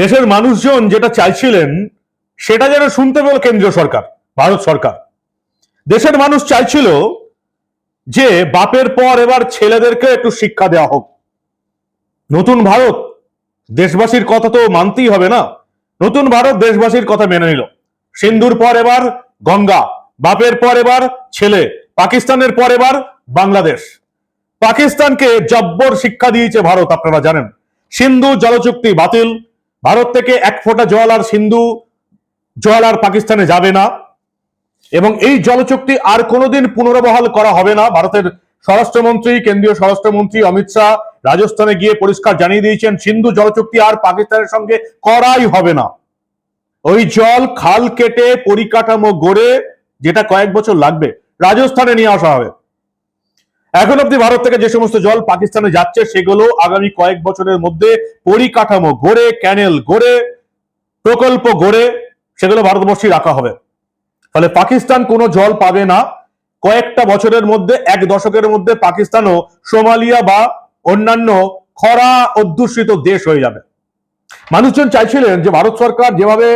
দেশের মানুষজন যেটা চাইছিলেন, সেটা যেন শুনতে পেল কেন্দ্রীয় সরকার, ভারত সরকার। দেশের মানুষ চাইছিল যে বাপের পর এবার ছেলেদেরকে একটু শিক্ষা দেওয়া হোক। নতুন ভারত দেশবাসীর কথা তো মানতেই হবে না। নতুন ভারত দেশবাসীর কথা মেনে নিল। সিন্ধুর পর এবার গঙ্গা, বাপের পর এবার ছেলে, পাকিস্তানের পর এবার বাংলাদেশ। পাকিস্তানকে জব্বর শিক্ষা দিয়েছে ভারত, আপনারা জানেন। সিন্ধু জলচুক্তি বাতিল ভারত থেকে এক ফোঁটা জল আর সিন্ধু জল আর পাকিস্তানে যাবে না। এবং এই জলচুক্তি আর কোনোদিন পুনর্বহাল করা হবে না। ভারতের স্বরাষ্ট্রমন্ত্রী, কেন্দ্রীয় স্বরাষ্ট্রমন্ত্রী অমিত শাহ রাজস্থানে গিয়ে পরিষ্কার জানিয়ে দিয়েছেন, সিন্ধু জলচুক্তি আর পাকিস্তানের সঙ্গে করাই হবে না। ওই জল খাল কেটে পরিকাঠামো গড়ে যেটা কয়েক বছর লাগবে, রাজস্থানে নিয়ে আসা হবে। এখন অব্দি ভারত থেকে যে সমস্ত জল পাকিস্তানে যাচ্ছে, সেগুলো আগামী কয়েক বছরের মধ্যে পরিকাঠামো গড়ে ক্যানেল গড়ে, প্রকল্প গড়ে, সেগুলো ভারতবর্ষে রাখা হবে। ফলে পাকিস্তান কোনো জল পাবে না। কয়েকটা বছরের মধ্যে, এক দশকের মধ্যে পাকিস্তানও সোমালিয়া বা অন্যান্য খরা অধ্যুষিত দেশ হয়ে যাবে। মানুষজন চাইছিলেন যে ভারত সরকার যেভাবে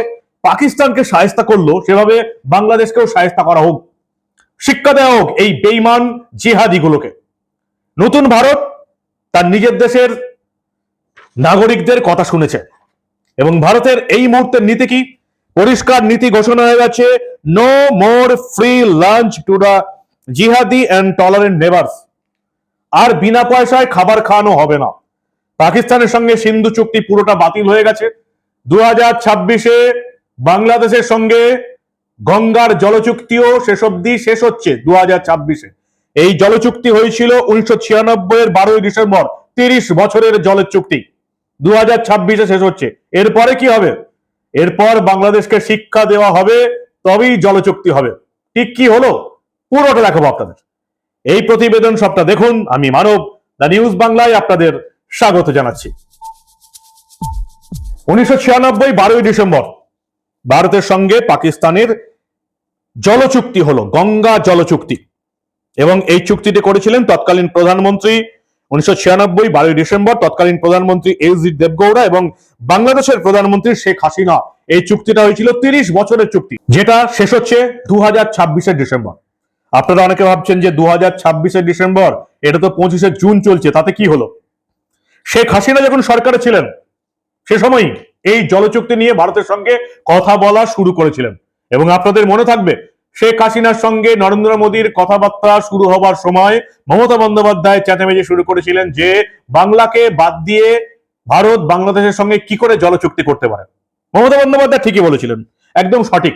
পাকিস্তানকে সায়স্তা করল, সেভাবে বাংলাদেশকেও সায়স্তা করা হোক। শিক্ষা দেওয়া হোক এই বেইমান জিহাদিগুলোকে। নতুন ভারত তার নিজের দেশের নাগরিকদের কথা শুনেছে এবং ভারতের এই মুহূর্তের নীতি কি? পরিষ্কার নীতি ঘোষণা হয়ে গেছে no more free lunch to the jihadi and tolerant nevers আর বিনা পয়সায় খাবার খাওয়ানো হবে না। পাকিস্তানের সঙ্গে সিন্ধু চুক্তি পুরোটা বাতিল হয়ে গেছে। দু হাজার ছাব্বিশে বাংলাদেশের সঙ্গে গঙ্গার জলচুক্তিও শেষ অব্দি শেষ হচ্ছে দু হাজার ছাব্বিশে। এই জলচুক্তি হয়েছিল উনিশশো ছিয়ানব্বই এর বারোই ডিসেম্বর, তিরিশ বছরের জলের চুক্তি। দু হাজার ছাব্বিশে শেষ হচ্ছে। এরপরে কি হবে? এরপর বাংলাদেশকে শিক্ষা দেওয়া হবে, তবেই জলচুক্তি হবে। ঠিক কি হলো? পুরোটা দেখাবো আপনাদের। এই প্রতিবেদন সবটা দেখুন, আমি মানব, দ্য নিউজ বাংলায় আপনাদের স্বাগত জানাচ্ছি। উনিশশো ছিয়ানব্বই, বারোই ডিসেম্বর, ভারতের সঙ্গে পাকিস্তানের জলচুক্তি হলো, গঙ্গা জলচুক্তি। এবং এই চুক্তিটি করেছিলেন তৎকালীন প্রধানমন্ত্রী উনিশশো ছিয়ানব্বই, বারোই ডিসেম্বর, তৎকালীন প্রধানমন্ত্রী এইচ জি দেবগৌড়া এবং বাংলাদেশের প্রধানমন্ত্রী শেখ হাসিনা। এই চুক্তিটা হয়েছিল তিরিশ বছরের চুক্তি, যেটা শেষ হচ্ছে দু হাজার ডিসেম্বর। আপনারা অনেকে ভাবছেন যে দু হাজার ছাব্বিশের ডিসেম্বর, এটা তো পঁচিশে জুন চলছে, তাতে কি হলো? শেখ হাসিনা যখন সরকারে ছিলেন, সে সময়ই এই জলচুক্তি নিয়ে ভারতের সঙ্গে কথা বলা শুরু করেছিলেন। এবং আপনাদের মনে থাকবে, শেখ হাসিনার সঙ্গে নরেন্দ্র মোদীর কথাবার্তা শুরু হবার সময় মমতা বন্দ্যোপাধ্যায় চেঁচামেচি শুরু করেছিলেন যে বাংলাকে বাদ দিয়ে ভারত বাংলাদেশের সঙ্গে কি করে জলচুক্তি করতে পারে। মমতা বন্দ্যোপাধ্যায় ঠিকই বলেছিলেন, একদম সঠিক,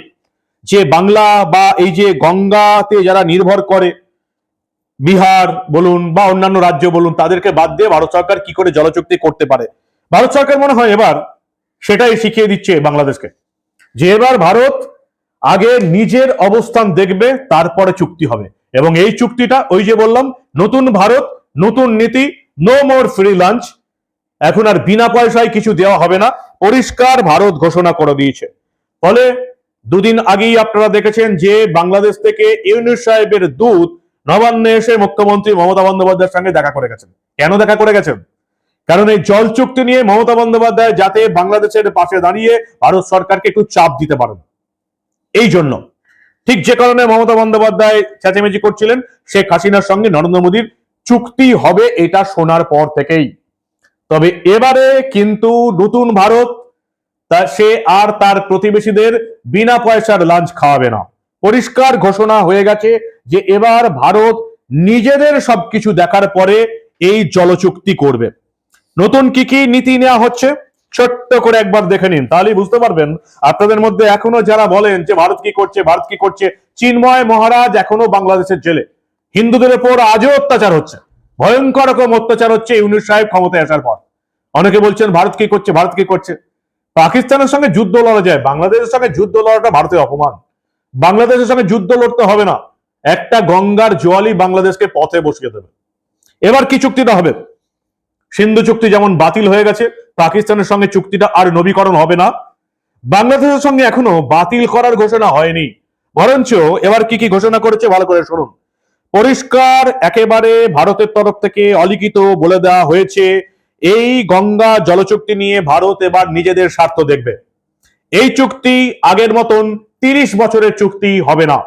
যে বাংলা বা এই যে গঙ্গাতে যারা নির্ভর করে, বিহার বলুন বা অন্যান্য রাজ্য বলুন, তাদেরকে বাদ দিয়ে ভারত সরকার কি করে জলচুক্তি করতে পারে। ভারত সরকার মনে হয় এবার সেটাই শিখিয়ে দিচ্ছে বাংলাদেশকে, যে এবার ভারত আগে নিজের অবস্থান দেখবে, তারপরে চুক্তি হবে। এবং এই চুক্তিটা ওই যে বললাম, নতুন ভারত, নতুন নীতি নো মোর ফ্রি লাঞ্চ এখন আর বিনা পয়সায় কিছু দেওয়া হবে না, পরিষ্কার ভারত ঘোষণা করে দিয়েছে। ফলে দুদিন আগেই আপনারা দেখেছেন যে বাংলাদেশ থেকে ইউনুস সাহেবের দূত নবান্নে এসে মুখ্যমন্ত্রী মমতা বন্দ্যোপাধ্যায়ের সঙ্গে দেখা করে গেছেন। কেন দেখা করে গেছেন? কারণ এই জল চুক্তি নিয়ে মমতা বন্দ্যোপাধ্যায় যাতে বাংলাদেশের পাশে দাঁড়িয়ে ভারত সরকারকে একটু চাপ দিতে পারেন। এই জন্য ঠিক যে কারণে মমতা বন্দ্যোপাধ্যায় চেঁচামেচি করছিলেন, শেখ হাসিনার সঙ্গে নরেন্দ্র মোদীর চুক্তি হবে এটা শোনার পর থেকেই। তবে এবারে কিন্তু নতুন ভারত, তা সে আর তার প্রতিবেশীদের বিনা পয়সার লাঞ্চ খাওয়াবে না। পরিষ্কার ঘোষণা হয়ে গেছে যে এবার ভারত নিজেদের সবকিছু দেখার পরে এই জলচুক্তি করবে। নতুন কি কি নীতি নেওয়া হচ্ছে? ছোট্ট করে একবার দেখে নিন তাহলেই বুঝতে পারবেন। আপনাদের মধ্যে এখনও যারা বলেন যে ভারত কি করছে, ভারত কি করছে, চিন্ময় মহারাজ এখনও বাংলাদেশের জেলে। হিন্দুদের উপর আজও অত্যাচার হচ্ছে। ভয়ঙ্কর রকম অত্যাচার হচ্ছে ইউনুস সাহেব ক্ষমতায় আসার পর। অনেকে বলছেন, ভারত কি করছে, ভারত কি করছে? পাকিস্তানের সঙ্গে যুদ্ধ লড়া যায়, বাংলাদেশের সঙ্গে যুদ্ধ লড়াটা ভারতের অপমান। বাংলাদেশের সঙ্গে যুদ্ধ লড়তে হবে না। একটা গঙ্গার জলই বাংলাদেশকে পথে বসিয়ে দেবে। এবার কি চুক্তিটা হবে? সিন্ধু চুক্তি যেমন বাতিল হয়ে গেছে পাকিস্তানের সঙ্গে চুক্তিটা আর নবীকরণ হবে না। বাংলাদেশের সঙ্গে এখনও বাতিল করার ঘোষণা হয়নি। বরঞ্চ এবার কি কি ঘোষণা করেছে ভালো করে শুনুন। পরিষ্কার একেবারে ভারতের তরফ থেকে অলিখিত বলে দেওয়া হয়েছে, এই গঙ্গা জলচুক্তি নিয়ে ভারত এবার নিজেদের স্বার্থ দেখবে। এই চুক্তি আগের মতন তিরিশ বছরের চুক্তি হবে না।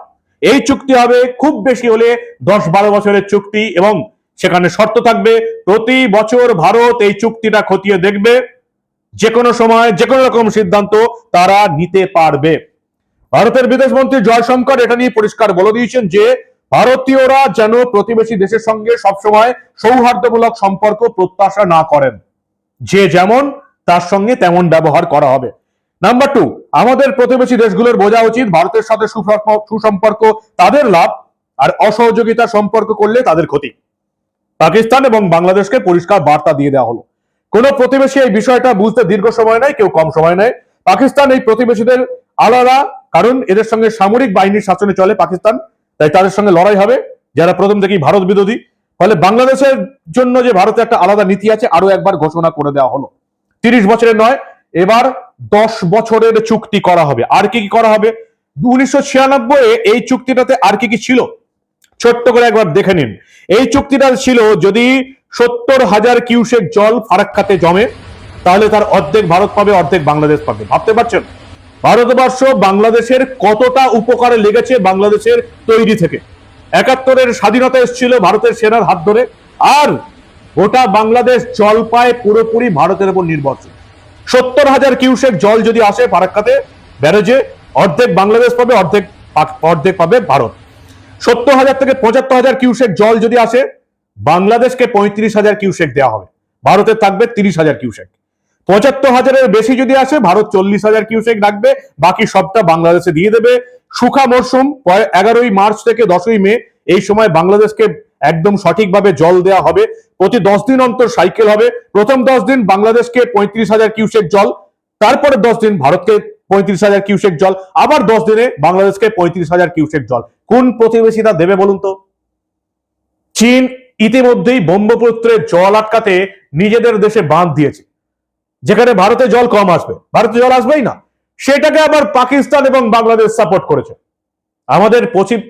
এই চুক্তি হবে খুব বেশি হলে দশ বারো বছরের চুক্তি এবং সেখানে শর্ত থাকবে, প্রতি বছর ভারত এই চুক্তিটা খতিয়ে দেখবে। যে কোনো সময় যে কোনো রকম সিদ্ধান্ত তারা নিতে পারবে। ভারতের বিদেশমন্ত্রী জয়শঙ্কর এটা নিয়ে পরিষ্কার বলে দিয়েছেন যে, ভারতীয়রা যেন প্রতিবেশী দেশের সঙ্গে সবসময় সৌহার্দ্যমূলক সম্পর্ক প্রত্যাশা না করেন। যে যেমন, তার সঙ্গে তেমন ব্যবহার করা হবে। নাম্বার টু, আমাদের প্রতিবেশী দেশগুলোর বোঝা উচিত, ভারতের সাথে সুসম্প- সুসম্পর্ক তাদের লাভ আর অসহযোগিতা সম্পর্ক করলে তাদের ক্ষতি। পাকিস্তান এবং বাংলাদেশকে পরিষ্কার বার্তা দিয়ে দেওয়া হলো। কোন প্রতিবেশী এই বিষয়টা বুঝতে দীর্ঘ সময় নেয়, কেউ কম সময় নেয়। পাকিস্তান এই প্রতিবেশীদের আলাদা, কারণ এদের সঙ্গে সামরিক বাহিনীর শাসনে চলে পাকিস্তান, তাই তাদের সঙ্গে লড়াই হবে। যারা প্রথম থেকেই ভারত বিরোধী, ফলে বাংলাদেশের জন্য যে ভারতে একটা আলাদা নীতি আছে আরও একবার ঘোষণা করে দেওয়া হলো। তিরিশ বছরের নয়, এবার দশ বছরের চুক্তি করা হবে। আর কি কি করা হবে? উনিশশো ছিয়ানব্বই এই চুক্তিটাতে আর কি কি ছিল? ছোট্ট করে একবার দেখে নিন। এই চুক্তিটা ছিল যদি সত্তর হাজার কিউসেক জল ফারাক্কাতে জমে, তাহলে তার অর্ধেক ভারত পাবে, অর্ধেক বাংলাদেশ পাবে। ভাবতে পারছেন? ভারতবর্ষ বাংলাদেশের কতটা উপকারে লেগেছে বাংলাদেশের তৈরি থেকে? একাত্তরের স্বাধীনতা এসেছিল ভারতের সেনার হাত ধরে, আর গোটা বাংলাদেশ জল পায় পুরোপুরি ভারতের উপর নির্ভরশীল। সত্তর হাজার কিউসেক জল যদি আসে ফারাক্কাতে, ব্যারেজে, অর্ধেক বাংলাদেশ পাবে, অর্ধেক অর্ধেক পাবে ভারত। সত্তর হাজার থেকে পঁচাত্তর হাজার কিউসেক জল যদি আসে, বাংলাদেশকে পঁয়ত্রিশ হাজার কিউসেক দেওয়া হবে। ভারতের থাকবে তিরিশ হাজার কিউসেক পঁচাত্তর হাজারের বেশি যদি আসে, ভারত চল্লিশ হাজার কিউসেক রাখবে, বাকি সবটা বাংলাদেশে দিয়ে দেবে। সুখা মরশুম এগারোই মার্চ থেকে দশই মে, এই সময় বাংলাদেশকে একদম সঠিকভাবে জল দেওয়া হবে। প্রতি দশ দিন অন্তর সাইকেল হবে। প্রথম দশ দিন বাংলাদেশকে পঁয়ত্রিশ হাজার কিউসেক জল তারপরে দশ দিন ভারতকে পঁয়ত্রিশ হাজার কিউসেক জল। আবার দশ দিনে বাংলাদেশকে পঁয়ত্রিশ হাজার কিউসেক জল। কোন প্রতিবেশীরা দেবে বলুন তো? চীন ইতিমধ্যেই ব্রহ্মপুত্রে জল আটকাতে নিজেদের দেশে বাঁধ দিয়েছে। যেখানে ভারতে জল কম আসবে। ভারতে জল আসবেই না। সেটাকে আবার পাকিস্তান এবং বাংলাদেশ সাপোর্ট করেছে। আমাদের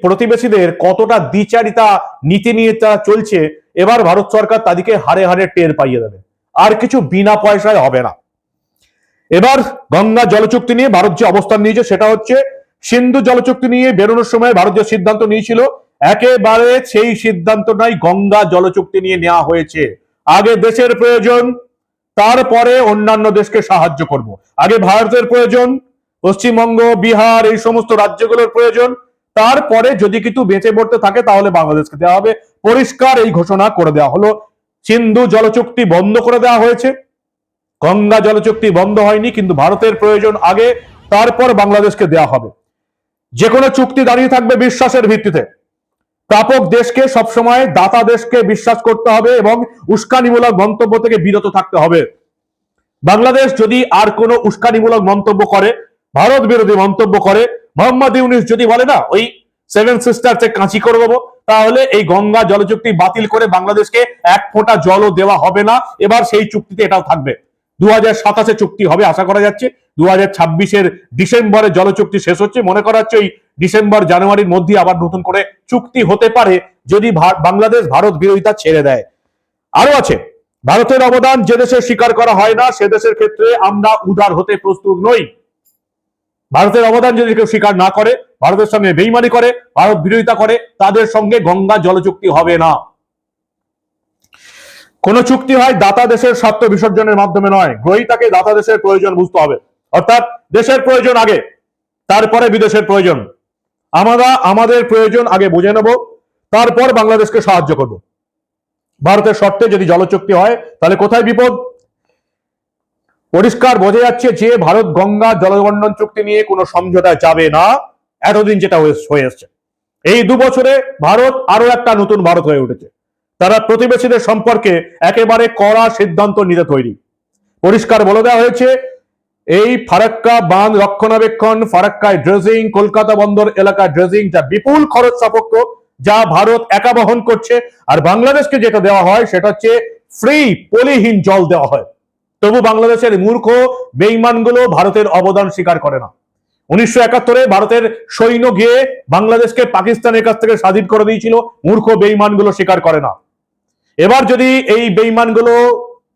প্রতিবেশীদের কতটা দ্বিচারিতা নীতি নিয়ে তারা চলছে, এবার ভারত সরকার তাদেরকে হারে হারে টের পাইয়ে দেবে। আর কিছু বিনা পয়সায় হবে না। এবার গঙ্গা জলচুক্তি নিয়ে ভারত যে অবস্থান নিয়েছে সেটা হচ্ছে সিন্ধু জলচুক্তি নিয়ে বেরোনোর সময় ভারত যে সিদ্ধান্ত নিয়েছিল, একেবারে সেই সিদ্ধান্ত সিদ্ধান্তটাই গঙ্গা জলচুক্তি নিয়ে নেওয়া হয়েছে। আগে দেশের প্রয়োজন, তারপরে অন্যান্য দেশকে সাহায্য করব। আগে ভারতের প্রয়োজন, পশ্চিমবঙ্গ, বিহার, এই সমস্ত রাজ্যগুলোর প্রয়োজন, তারপরে যদি কিছু বেঁচে পড়তে থাকে তাহলে বাংলাদেশকে দেওয়া হবে। পরিষ্কার এই ঘোষণা করে দেওয়া হলো। সিন্ধু জলচুক্তি বন্ধ করে দেওয়া হয়েছে। গঙ্গা জলচুক্তি বন্ধ হয়নি, কিন্তু ভারতের প্রয়োজন আগে, তারপর বাংলাদেশকে দেওয়া হবে। যে কোনো চুক্তি দাঁড়িয়ে থাকবে বিশ্বাসের ভিত্তিতে। প্রাপক দেশকে সবসময় দাতা দেশকে বিশ্বাস করতে হবে এবং উস্কানিমূলক মন্তব্য থেকে বিরত থাকতে হবে। বাংলাদেশ যদি আর কোনো উস্কানিমূলক মন্তব্য করে, ভারত বিরোধী মন্তব্য করে, মোহাম্মদ ইউনিস যদি বলে, না, ওই সেভেন সিস্টার্সে কাঁচি করে দেবো, তাহলে এই গঙ্গা জলচুক্তি বাতিল করে বাংলাদেশকে এক ফোঁটা জলও দেওয়া হবে না। এবার সেই চুক্তিতে এটাও থাকবে। দু হাজার সাতাশে চুক্তি হবে, আশা করা যাচ্ছে। দু হাজার ছাব্বিশের ডিসেম্বরে জলচুক্তি শেষ হচ্ছে, মনে করা হচ্ছে ওই ডিসেম্বর, জানুয়ারির মধ্যে আবার নতুন করে চুক্তি হতে পারে, যদি বাংলাদেশ ভারত বিরোধিতা ছেড়ে দেয়। আরও আছে, ভারতের অবদান যে দেশে স্বীকার করা হয় না, সে দেশের ক্ষেত্রে আমরা উদার হতে প্রস্তুত নই। ভারতের অবদান যদি কেউ স্বীকার না করে, ভারতের সঙ্গে বেইমানি করে, ভারত বিরোধিতা করে, তাদের সঙ্গে গঙ্গা জলচুক্তি হবে না। কোন চুক্তি হয় দাতা দেশের স্বার্থ বিসর্জনের মাধ্যমে নয়। গ্রহীতাকে দাতা দেশের প্রয়োজন বুঝতে হবে। অর্থাৎ দেশের প্রয়োজন আগে, তারপরে বিদেশের প্রয়োজন। আমরা আমাদের প্রয়োজন আগে বুঝে নেব, তারপর বাংলাদেশকে সাহায্য করব। ভারতের শর্তে যদি জলচুক্তি হয়, তাহলে কোথায় বিপদ? পরিষ্কার বোঝা যাচ্ছে যে ভারত গঙ্গা জলবন্টন চুক্তি নিয়ে কোনো সমঝোতায় যাবে না। এতদিন যেটা হয়ে এসছে। এই দু বছরে ভারত আরও একটা নতুন ভারত হয়ে উঠেছে। তারা প্রতিবেশীদের সম্পর্কে একেবারে কড়া সিদ্ধান্ত নিতে তৈরি। পরিষ্কার বলে দেওয়া হয়েছে, এই ফারাক্কা বাঁধ রক্ষণাবেক্ষণ, ফারাক্কায় ড্রেজিং, কলকাতা বন্দর এলাকায় ড্রেজিং যা বিপুল খরচ সাপেক্ষ, যা ভারত একা বহন করছে। আর বাংলাদেশকে যেটা দেওয়া হয় সেটা হচ্ছে ফ্রি পলিহীন জল দেওয়া হয়। তবু বাংলাদেশের মূর্খ, বেইমানগুলো ভারতের অবদান স্বীকার করে না। উনিশশো একাত্তরে ভারতের সৈন্য গিয়ে বাংলাদেশকে পাকিস্তানের কাছ থেকে স্বাধীন করে দিয়েছিল, মূর্খ, বেইমানগুলো স্বীকার করে না। এবার যদি এই বেইমানগুলো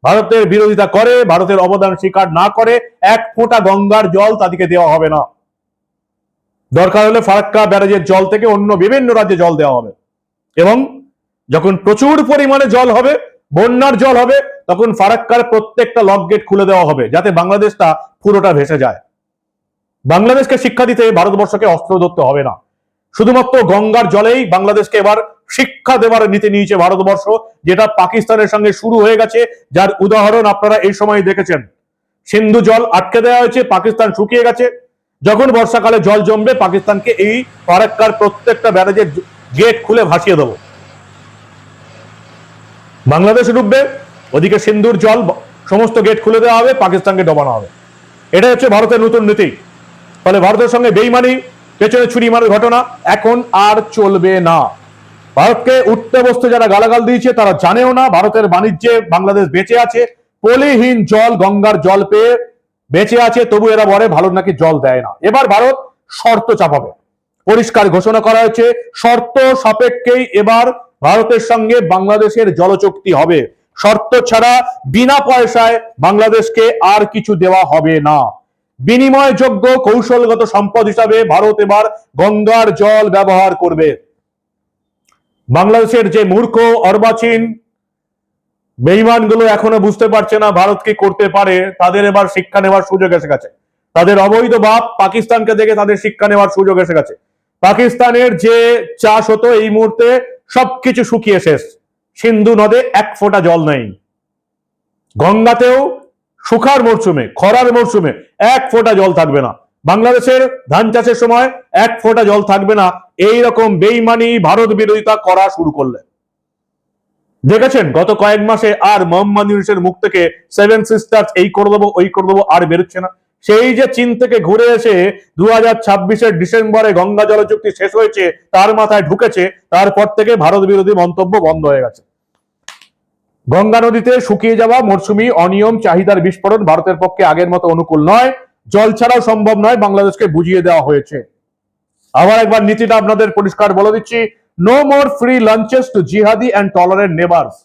ভারতের বিরোধিতা করে, ভারতের অবদান স্বীকার না করে, এক ফোঁটা গঙ্গার জল তাদেরকে দেওয়া হবে না। দরকার হলে ফারাক্কা ব্যারাজের জল থেকে অন্য বিভিন্ন রাজ্যে জল দেওয়া হবে। এবং যখন প্রচুর পরিমাণে জল হবে, বন্যার জল হবে, তখন ফারাক্কার প্রত্যেকটা লক গেট খুলে দেওয়া হবে, যাতে বাংলাদেশটা পুরোটা ভেসে যায়। বাংলাদেশকে শিক্ষা দিতে ভারতবর্ষকে অস্ত্র ধরতে হবে না। শুধুমাত্র গঙ্গার জলেই বাংলাদেশকে এবার শিক্ষা দেওয়ার নীতি নিয়েছে ভারতবর্ষ, যেটা পাকিস্তানের সঙ্গে শুরু হয়ে গেছে, যার উদাহরণ আপনারা এই সময় দেখেছেন। সিন্ধু জল আটকে দেওয়া হয়েছে, পাকিস্তান শুকিয়ে গেছে। যখন বর্ষাকালে জল জমবে, পাকিস্তানকে এই ফারাক্কার প্রত্যেকটা ব্যারাজের গেট খুলে ভাসিয়ে দেবো। বাংলাদেশে ডুববে, ওদিকে সিন্ধুর জল সমস্ত গেট খুলে দেওয়া হবে, পাকিস্তানকে ডবানো হবে। এটা হচ্ছে ভারতের নতুন নীতি। ফলে ভারতের সঙ্গে বেইমানি, পেছনে ছুরি মারার ঘটনা, এখন আর চলবে না। ভারতকে উঠতে বসতে যারা গালাগাল দিয়েছে, তারা জানেও না। ভারতের বাণিজ্যে বাংলাদেশ বেঁচে আছে। পলিহীন জল, গঙ্গার জল পেয়ে বেঁচে আছে, তবু এরা বলে ভালো নাকি জল দেয় না। এবার ভারত শর্ত চাপাবে। পরিষ্কার ঘোষণা করা হয়েছে, শর্ত সাপেক্ষেই এবার ভারতের সঙ্গে বাংলাদেশের জলচুক্তি হবে। শর্ত ছাড়া বিনা পয়সায় বাংলাদেশকে আর কিছু দেওয়া হবে না। বিনিময়যোগ্য, কৌশলগত সম্পদ হিসাবে ভারত এবার গঙ্গার জল ব্যবহার করবে। বাংলাদেশের যে মূর্খ অর্বাচীন বেইমানগুলো এখনও বুঝতে পারছে না ভারত কি করতে পারে, তাদের এবার শিক্ষা নেওয়ার সুযোগ এসে গেছে। তাদের অবৈধ বাপ পাকিস্তানকে দেখে তাদের শিক্ষা নেওয়ার সুযোগ এসে গেছে। পাকিস্তানের যে চাষ হতো এই মুহূর্তে সবকিছু শুকিয়ে শেষ। সিন্ধু নদে এক ফোঁটা জল নেই। গঙ্গাতেও শুকার মরশুমে, খরার মরশুমে এক ফোঁটা জল থাকবে না। বাংলাদেশের ধান চাষের সময় এক ফোঁটা জল থাকবে না। এই রকম বেইমানি ভারত বিরোধিতা করা শুরু করলে দেখেছেন, গত কয়েক মাসে আর মোহাম্মদ ইউনুসের মুখ থেকে সেভেন সিস্টার্স এই করে দেবো, ওই করে দেবো, আর বেরোচ্ছে না। সেই যে চীন থেকে ঘুরে এসে দু হাজার ছাব্বিশের ডিসেম্বরে গঙ্গা জল চুক্তি শেষ হয়েছে, তার মাথায় ঢুকেছে, তারপর থেকে ভারত বিরোধী মন্তব্য বন্ধ হয়ে গেছে। গঙ্গা নদীতে শুকিয়ে যাওয়া মরশুমি অনিয়ম, চাহিদার বিস্ফোরণ ভারতের পক্ষে আগের মতো অনুকূল নয়। জল ছাড়াও সম্ভব নয় বাংলাদেশকে বুঝিয়ে দেওয়া হয়েছে। আবার একবার নীতিটা আপনাদের পরিষ্কার বলে দিচ্ছি। No more free lunches to জিহাদি অ্যান্ড টলারেন্ট নেবার্স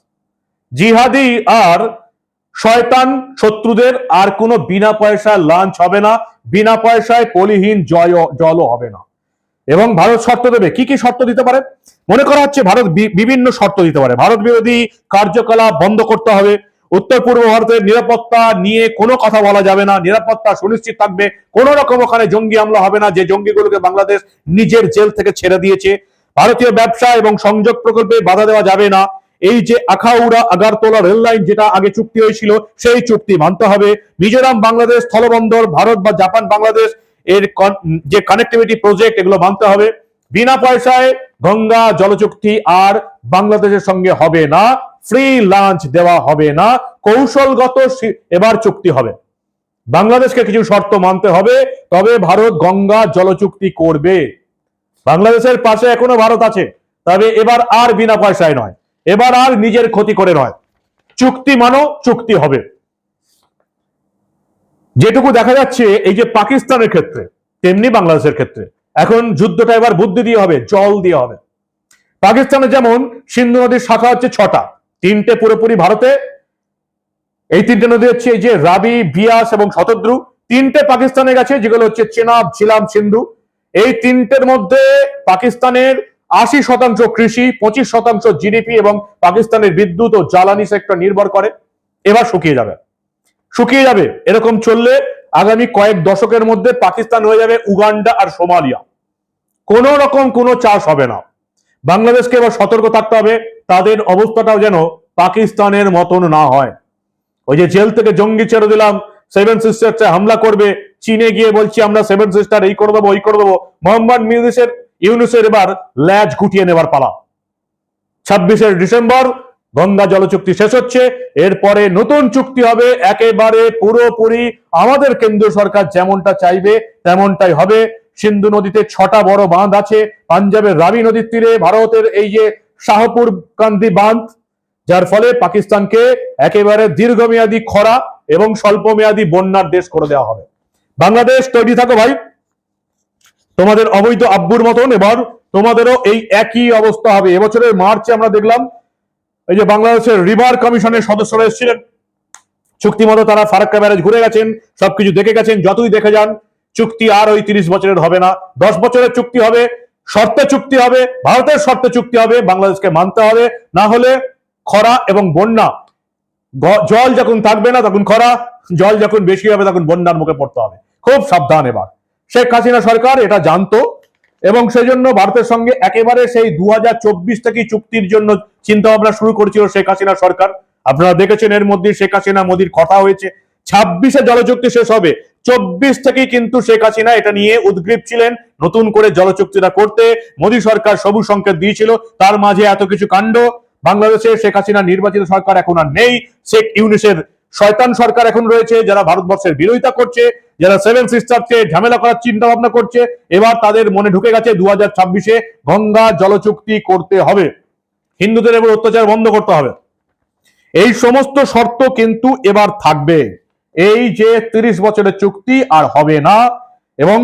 জিহাদি আর শয়তান শত্রুদের আর কোনো বিনা পয়সায় লাঞ্চ হবে না, বিনা পয়সায় পলিহীন জয় জলও হবে না। এবং ভারত শর্ত দেবে। কি কি শর্ত দিতে পারে? মনে করা হচ্ছে ভারত বিভিন্ন শর্ত দিতে পারে। ভারত বিরোধী কার্যকলাপ বন্ধ করতে হবে। উত্তর পূর্ব ভারতের নিরাপত্তা নিয়ে কোনো কথা বলা যাবে না। নিরাপত্তা সুনিশ্চিত থাকবে। কোন রকম ওখানে জঙ্গি হামলা হবে না। যে জঙ্গিগুলোকে বাংলাদেশ নিজের জেল থেকে ছেড়ে দিয়েছে। ভারতীয় ব্যবসা এবং সংযোগ প্রকল্পে বাধা দেওয়া যাবে না। এই যে আখাউড়া, আগারতলা রেল লাইন যেটা আগে চুক্তি হয়েছিল, সেই চুক্তি মানতে হবে। মিজোরাম, বাংলাদেশ, স্থলবন্দর, ভারত বা জাপান, বাংলাদেশ এর যে কানেক্টিভিটি প্রজেক্ট এগুলো মানতে হবে। বিনা পয়সায় গঙ্গা জলচুক্তি আর বাংলাদেশের সঙ্গে হবে না। ফ্রি লাঞ্চ দেওয়া হবে না। কৌশলগত এবার চুক্তি হবে। বাংলাদেশকে কিছু শর্ত মানতে হবে, তবে ভারত গঙ্গা জল চুক্তি করবে। বাংলাদেশের পাশে এখনও ভারত আছে, তবে এবার আর বিনা পয়সায় নয়। এবার আর নিজের ক্ষতি করে নয়। চুক্তি মানো, চুক্তি হবে। যেটুকু দেখা যাচ্ছে, এই যে পাকিস্তানের ক্ষেত্রে, তেমনি বাংলাদেশের ক্ষেত্রে। এখন যুদ্ধটা এবার বুদ্ধি দিয়ে হবে, জল দিয়ে হবে। পাকিস্তানে যেমন সিন্ধু নদীর শাখা হচ্ছে ছটা তিনটে পুরোপুরি ভারতে। এই তিনটে নদী হচ্ছে এই যে রাবি, বিয়াস এবং শতদ্রু। তিনটে পাকিস্তানে গেছে যেগুলো হচ্ছে চেনাব, ঝিলাম, সিন্ধু। এই তিনটের মধ্যে পাকিস্তানের আশি শতাংশ কৃষি, পঁচিশ শতাংশ জিডিপি এবং পাকিস্তানের বিদ্যুৎ ও জ্বালানি সেক্টর নির্ভর করে। এবার শুকিয়ে যাবে। শুকিয়ে যাবে, এরকম চললে আগামী কয়েক দশকের মধ্যে পাকিস্তান হয়ে যাবে উগান্ডা আর সোমালিয়া। কোন রকম কোনো চাষ হবে না। বাংলাদেশকে এবার সতর্ক থাকতে হবে। তাদের অবস্থাটাও যেন পাকিস্তানের মতন না হয়। ওই যে জেল থেকে জঙ্গি ছেড়ে দিলাম, সেভেন সিস্টার্সে হামলা করবে, চীনে গিয়ে বলছি আমরা সেভেন সিস্টার এই করে দেবো, ওই করে দেবো। মোহাম্মদ মিউনিসের, ইউনুসের এবার ল্যাজ গুটিয়ে নেবার পালা। ছাব্বিশে ডিসেম্বর, গঙ্গা জল চুক্তি শেষ হচ্ছে, এরপরে নতুন চুক্তি হবে, একেবারে পুরোপুরি আমাদের কেন্দ্রীয় সরকার যেমনটা চাইবে, তেমনটাই হবে। সিন্ধু নদীতে ছটা বড় বাঁধ আছে, পাঞ্জাবের রাবি নদীর তীরে, ভারতের এই যে শাহপুর কান্দি বাঁধ, যার ফলে পাকিস্তানকে একেবারে দীর্ঘমেয়াদী খরা এবং স্বল্পমেয়াদী বন্যার দেশ করে দেওয়া হবে। বাংলাদেশ, তৈরি থাকো ভাই। তোমাদের অবৈধ আব্বুর মতন এবার তোমাদেরও এই একই অবস্থা হবে। এবছরের মার্চে আমরা দেখলাম, এই যে বাংলাদেশের রিভার কমিশনের সদস্যরা এসেছিলেন। চুক্তি মতো তারা ফারাক্কা ব্যারেজ ঘুরে গেছেন, সবকিছু দেখে গেছেন, যতই দেখে যান, চুক্তি আর ওই তিরিশ বছরের হবে না। দশ বছরের চুক্তি হবে শর্তে চুক্তি হবে, ভারতের শর্ত চুক্তি হবে, বাংলাদেশকে মানতে হবে। না হলে খরা এবং বন্যা জল যখন থাকবে না তখন খরা, জল যখন বেশি হবে তখন বন্যার মুখে পড়তে হবে। খুব সাবধান এবার। শেখ হাসিনা সরকার এটা জানতো এবং সেজন্য ভারতের সঙ্গে একেবারে সেই দু হাজার থেকে চুক্তির জন্য চিন্তা ভাবনা শুরু করেছিল শেখ হাসিনা সরকার। আপনারা দেখেছেন এর মধ্যে শেখ হাসিনা মোদির কথা হয়েছে। ছাব্বিশে জলচুক্তি শেষ হবে। চব্বিশ থেকেই কিন্তু শেখ হাসিনা এটা নিয়ে উদ্গ্রীব ছিলেন, নতুন করে জলচুক্তিটা করতে। মোদী সরকার সবুজ সংকেত দিয়েছিল, তার মাঝে এত কিছু কাণ্ড। বাংলাদেশে শেখ হাসিনা নির্বাচিত সরকার এখন আর নেই। শেখ ইউনিসের শয়তান সরকার এখন রয়েছে, যারা ভারতবর্ষের বিরোধিতা করছে, যারা সেভেন সিস্টারকে ঝামেলা করার চিন্তা ভাবনা করছে, এবার তাদের মনে ঢুকে গেছে দু হাজার ছাব্বিশে গঙ্গা জলচুক্তি করতে হবে। হিন্দুদের এবার অত্যাচার বন্ধ করতে হবে। এই সমস্ত শর্ত কিন্তু এবার থাকবে। এই যে তিরিশ বছরের চুক্তি আর হবে না, এবং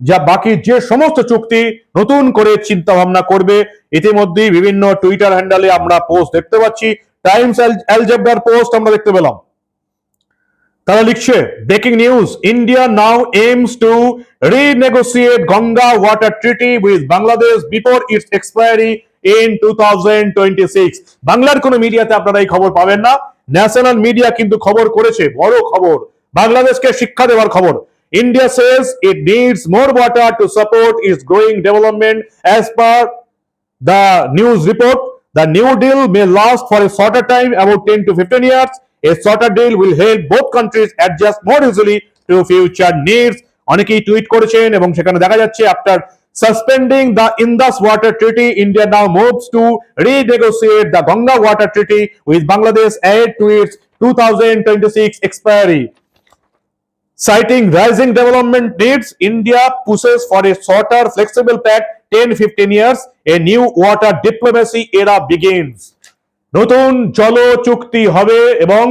যা বাকি যে সমস্ত চুক্তি নতুন করে চিন্তা ভাবনা করবে, ইতিমধ্যেই বিভিন্ন টুইটার হ্যান্ডেলে আমরা পোস্ট দেখতে পাচ্ছি টাইমস অ্যালজেব্রার পোস্ট আমরা দেখতে পেলাম। তারা লিখছে breaking news India now aims to renegotiate Ganga water treaty with Bangladesh before its expiry in two বাংলার কোন মিডিয়াতে আপনারা এই খবর পাবেন না। ন্যাশনাল মিডিয়া কিন্তু খবর করেছে, বড় খবর। বাংলাদেশকে শিক্ষা দেওয়ার খবর। India says it needs more water to support its growing development as per the news report the new deal may last for a shorter time about ten to fifteen years a shorter deal will help both countries adjust more easily to future needs অনেকেই tweet করেছেন এবং সেখানে দেখা যাচ্ছে after suspending the Indus water treaty India now moves to renegotiate the Ganga water treaty with Bangladesh ahead to its 2026 expiry. Citing rising development needs, India pushes for a shorter, flexible pact 10-15 years. A new water diplomacy era begins. নতুন জল চুক্তি হবে এবং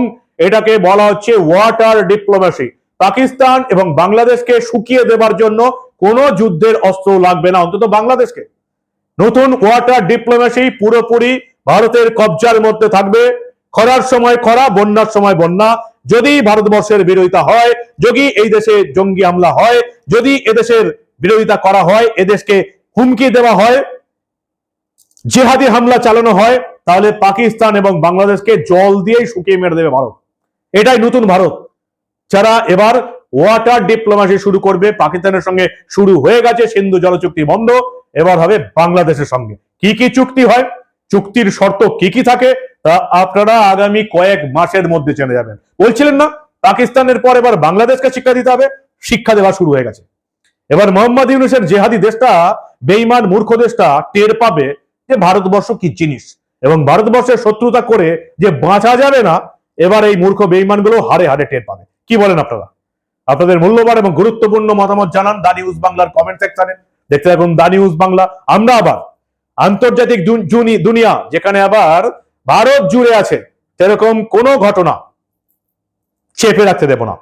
এটাকে বলা হচ্ছে water diplomacy Pakistan এবং বাংলাদেশকে শুকিয়ে দেবার জন্য কোনো যুদ্ধের অস্ত্র লাগবে না, অন্তত বাংলাদেশকে। নতুন ওয়াটার ডিপ্লোমেসি পুরোপুরি ভারতের কবজার মধ্যে থাকবে। খরার সময় খরা, বন্যার সময় বন্যা। যদি ভারতবর্ষের বিরোধিতা হয়, যদি এই দেশে জঙ্গি হামলা হয়, যদি এদেশের বিরোধিতা করা হয়, এদেশকে হুমকি দেওয়া হয়, জেহাদি হামলা চালানো হয়, তাহলে পাকিস্তান এবং বাংলাদেশকে জল দিয়েই শুকিয়ে মেরে দেবে ভারত। এটাই নতুন ভারত। যারা এবার ওয়াটার ডিপ্লোমাসি শুরু করবে, পাকিস্তানের সঙ্গে শুরু হয়ে গেছে সিন্ধু জল চুক্তি বন্ধ। এবার হবে বাংলাদেশের সঙ্গে। কি কি চুক্তি হয়? চুক্তির শর্ত কি কি থাকে? তা আপনারা আগামী কয়েক মাসের মধ্যে জেনে যাবেন। বলছিলেন না, পাকিস্তানের পর এবার বাংলাদেশকে শিক্ষা দিতে হবে। শিক্ষা দেওয়া শুরু হয়ে গেছে। এবার মোহাম্মদ ইউনুসের জেহাদি দেশটা বেইমান মূর্খ দেশটা টের পাবে যে ভারতবর্ষ কি জিনিস। এবং ভারতবর্ষের শত্রুতা করে যে বাঁচা যাবে না, এবার এই মূর্খ বেইমানগুলো হারে হারে টের পাবে। কি বলেন আপনারা? আপনাদের মূল্যবান এবং গুরুত্বপূর্ণ মতামত জানান দা নিউজ বাংলার কমেন্ট সেকশনে দেখতে থাকুন দা নিউজ বাংলা। আমরা আবার আন্তর্জাতিক দুনিয়া, যেখানে আবার ভারত জুড়ে আছে, সেরকম কোনো ঘটনা চেপে রাখতে দেব না।